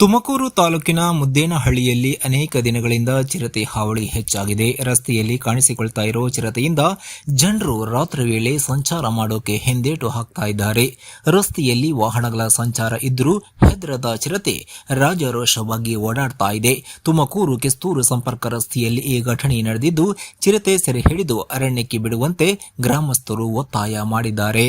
ತುಮಕೂರು ತಾಲೂಕಿನ ಮುದ್ದೇನಹಳ್ಳಿಯಲ್ಲಿ ಅನೇಕ ದಿನಗಳಿಂದ ಚಿರತೆ ಹಾವಳಿ ಹೆಚ್ಚಾಗಿದೆ. ರಸ್ತೆಯಲ್ಲಿ ಕಾಣಿಸಿಕೊಳ್ತಾ ಇರೋ ಚಿರತೆಯಿಂದ ಜನರು ರಾತ್ರಿ ವೇಳೆ ಸಂಚಾರ ಮಾಡೋಕೆ ಹಿಂದೇಟು ಹಾಕ್ತಾ ಇದ್ದಾರೆ. ರಸ್ತೆಯಲ್ಲಿ ವಾಹನಗಳ ಸಂಚಾರ ಇದ್ದರೂ ಹೆದರದ ಚಿರತೆ ರಾಜಾರೋಷವಾಗಿ ಓಡಾಡ್ತಾ ಇದೆ. ತುಮಕೂರು ಕಿಸ್ತೂರು ಸಂಪರ್ಕ ರಸ್ತೆಯಲ್ಲಿ ಈ ಘಟನೆ ನಡೆದಿದ್ದು, ಚಿರತೆ ಸೆರೆ ಹಿಡಿದು ಅರಣ್ಯಕ್ಕೆ ಬಿಡುವಂತೆ ಗ್ರಾಮಸ್ಥರು ಒತ್ತಾಯ ಮಾಡಿದ್ದಾರೆ.